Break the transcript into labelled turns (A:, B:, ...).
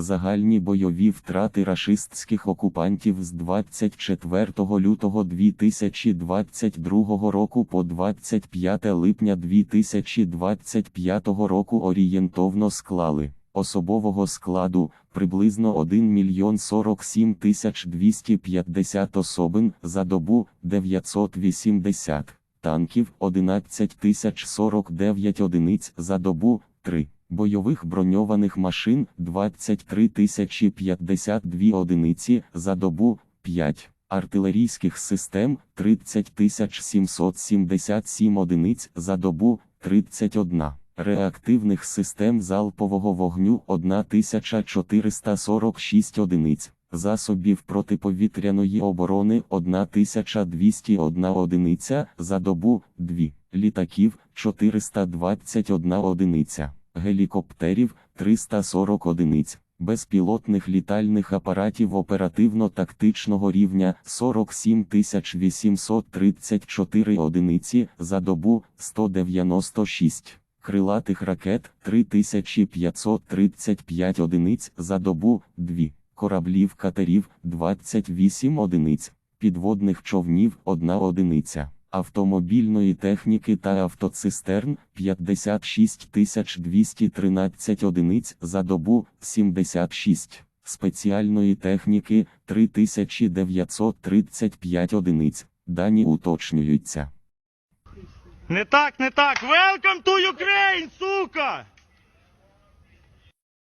A: Загальні бойові втрати рашистських окупантів з 24 лютого 2022 року по 25 липня 2025 року орієнтовно склали особового складу приблизно 1 мільйон 47 тисяч 250 особин за добу 980 танків 11 тисяч 49 одиниць за добу 3. Бойових броньованих машин 23 тисячі 52 одиниці за добу 5. Артилерійських систем 30 777 одиниць за добу 31. Реактивних систем залпового вогню 1446 одиниць. Засобів протиповітряної оборони 1201 одиниця за добу 2, літаків 421 одиниця, гелікоптерів 340 одиниць, безпілотних літальних апаратів оперативно-тактичного рівня 47 834 одиниці за добу 196. Крилатих ракет 3535 одиниць за добу 2 кораблів катерів 28 одиниць, підводних човнів 1 одиниця, автомобільної техніки та автоцистерн 56 213 одиниць за добу 76, спеціальної техніки 3935 одиниць, дані уточнюються.
B: Не так, не так. Welcome to Ukraine, сука!